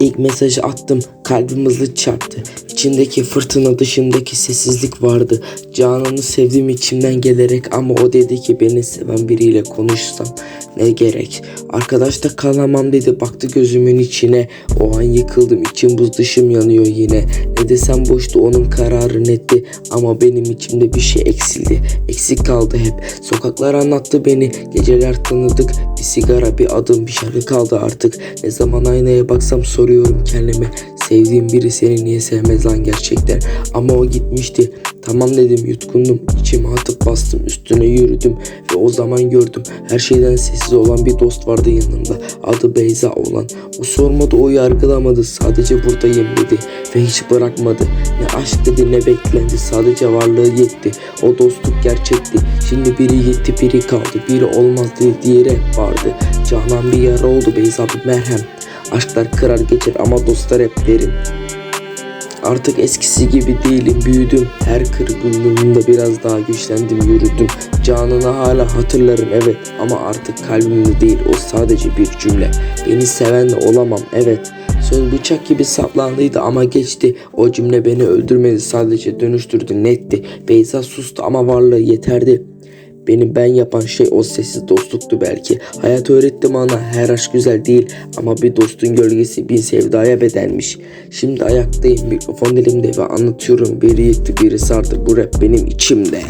İlk mesajı attım kalbim hızlı çarptı. İçindeki fırtına dışındaki sessizlik vardı. Canan'ı sevdim içimden gelerek ama o dedi ki beni seven biriyle konuşsam ne gerek. Arkadaş da kalamam dedi baktı gözümün içine. O an yıkıldım içim buz dışım yanıyor yine. Ne desem boştu onun kararı netti ama benim içimde bir şey eksildi. Eksik kaldı hep. Sokaklar anlattı beni. Geceler tanıdık. Bir sigara, bir adım, bir şarkı kaldı artık. Ne zaman aynaya baksam soruyorum kendime. Sevdiğim biri seni niye sevmez lan gerçekten. Ama o gitmişti. Tamam dedim yutkundum. İçime atıp bastım. Üstüne yürüdüm. Ve o zaman gördüm. Her şeyden sessiz olan bir dost vardı yanımda. Adı Beyza olan. O sormadı o yargılamadı. Sadece buradayım dedi. Ve hiç bırakmadı. Ne aşk dedi ne beklendi. Sadece varlığı yetti. O dostluk gerçekti. Şimdi biri gitti biri kaldı. Biri olmaz dedi diğeri vardı. Canan bir yara oldu Beyza bir merhem. Aşklar kırar geçer ama dostlar hep derin. Artık eskisi gibi değilim büyüdüm. Her kırgınlığımda biraz daha güçlendim yürüdüm. Canını hala hatırlarım evet. Ama artık kalbimde değil o sadece bir cümle. Beni seven de olamam evet. Söz bıçak gibi saplandıydı ama geçti. O cümle beni öldürmedi sadece dönüştürdü netti. Beyza sustu ama varlığı yeterdi Beni ben yapan şey o sessiz dostluktu belki. Hayat öğretti bana her aşk güzel değil ama bir dostun gölgesi bin sevdaya bedelmiş. Şimdi ayaktayım mikrofon elimde ve anlatıyorum. Biri yıktı biri sardı bu rap benim içimde.